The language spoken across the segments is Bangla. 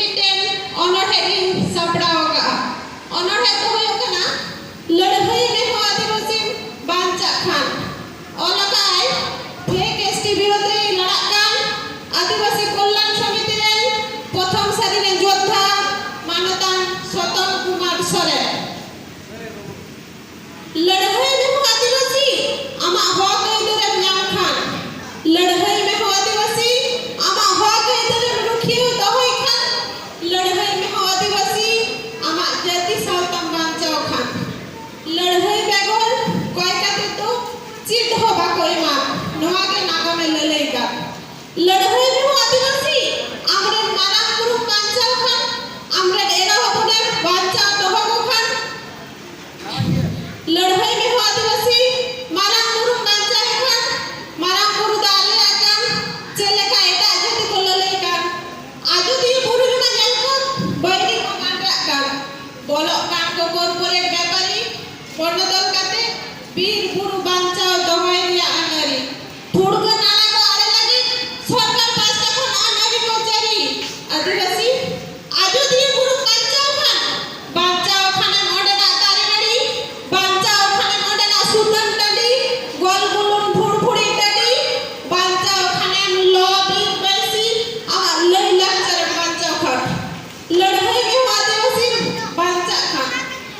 ᱢᱤᱫᱴᱮᱱ ᱚᱱᱚᱬᱦᱮ ᱨᱤᱧ ᱥᱟᱯᱲᱟᱣ ᱟᱠᱟᱜᱼᱟ ᱚᱱᱚᱬᱦᱮ ᱫᱚ ᱦᱩᱭᱩᱜ ᱠᱟᱱᱟ ᱞᱟᱹᱲᱦᱟᱹᱭ ᱨᱮᱦᱚᱸ ᱟᱹᱫᱤᱵᱟᱹᱥᱤᱢ ᱵᱟᱧᱪᱟᱜ ᱠᱷᱟᱱ বলক গলকাঙ্ক কর্পোরেট ব্যাপারী বর্ণদল কাতে বীরপুর বাঞ্চা দহ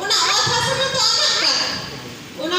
ওনা কথা শুনে তো আমার ওনা